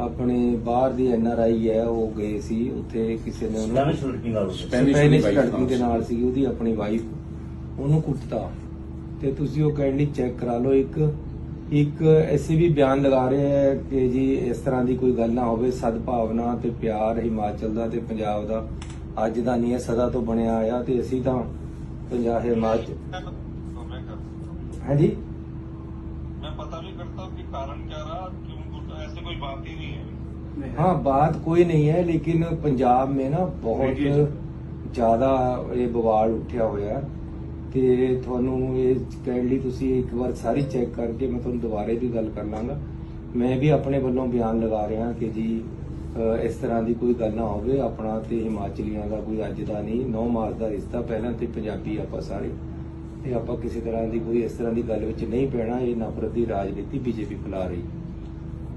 ਆਪਣੇ ਬਾਹਰ ਦੀ N R I ਹੈ ਉਹ ਗਏ ਸੀ ਉੱਥੇ ਕਿਸੇ ਨੇ ਉਹਨੂੰ ਸਪੈਨਿਸ਼ ਲੜਕੀ ਨਾਲ ਹੋਇਆ। Spanish ਸਪੈਨਿਸ਼ ਵਾਲੀ ਲੜਕੀ wife ਦੇ ਨਾਲ ਸੀ ਉਹਦੀ ਆਪਣੀ ਵਾਈਫ ਉਹਨੂੰ ਕੁੱਟਤਾ ਤੇ ਤੁਸੀਂ ਉਹ ਕਾਈਂਡਲੀ ਚੈੱਕ ਕਰਾ ਲਓ ਇੱਕ ਇੱਕ ਐਸੇ ਵੀ ਬਿਆਨ ਲਗਾ ਰਹੇ ਹੈ ਕਿ ਜੀ ਇਸ ਤਰ੍ਹਾਂ ਦੀ ਕੋਈ ਗੱਲ ਨਾ ਹੋਵੇ ਸਦਭਾਵਨਾ ਤੇ ਪਿਆਰ ਹਿਮਾਚਲ ਦਾ ਤੇ ਪੰਜਾਬ ਦਾ ਅੱਜ ਦਾ ਨਹੀਂ ਹੈ ਸਦਾ ਤੋਂ ਬਣਿਆ ਆਇਆ ਤੇ ਅਸੀਂ ਤਾਂ ਪੰਜਾਬ ਹਿਮਾਚਲ मैं कर ਹੈ ਜੀ मैं पता भी करता हूँ कि कारण क्या रहा क्यों कुछ ऐसे कोई बात ही नहीं है हाँ बात कोई नहीं है लेकिन पंजाब में ना बहुत ਜ਼ਿਆਦਾ ਇਹ ਬਵਾਲ ਉੱਠਿਆ ਹੋਇਆ ਤੇ ਤੁਹਾਨੂੰ ਇਹ ਕਾਈਂਡਲੀ ਤੁਸੀਂ ਇੱਕ ਵਾਰ ਸਾਰੀ ਚੈੱਕ ਕਰਕੇ ਮੈਂ ਤੁਹਾਨੂੰ ਦੁਬਾਰੇ ਵੀ ਗੱਲ ਕਰ ਲਾਂਗਾ ਮੈਂ ਵੀ ਆਪਣੇ ਵੱਲੋਂ ਬਿਆਨ ਲਗਾ ਰਿਹਾ ਕਿ ਜੀ ਅ, ਇਸ ਤਰ੍ਹਾਂ ਦੀ ਕੋਈ ਗੱਲ ਨਾ ਹੋਵੇ ਆਪਣਾ ਤੇ ਹਿਮਾਚਲੀਆਂ ਦਾ ਕੋਈ ਅੱਜ ਦਾ ਨਹੀਂ 9 ਮਾਰਚ ਦਾ ਰਿਸ਼ਤਾ ਪਹਿਲਾਂ ਤੇ ਪੰਜਾਬੀ ਆਪਾਂ ਸਾਰੇ ਤੇ ਆਪਾਂ ਕਿਸੇ ਤਰ੍ਹਾਂ ਦੀ ਕੋਈ ਇਸ ਤਰ੍ਹਾਂ ਦੀ ਗੱਲ ਵਿੱਚ ਨਹੀਂ ਪੈਣਾ ਇਹ ਨਫ਼ਰਤ ਦੀ ਰਾਜਨੀਤੀ बीजेपी फैला रही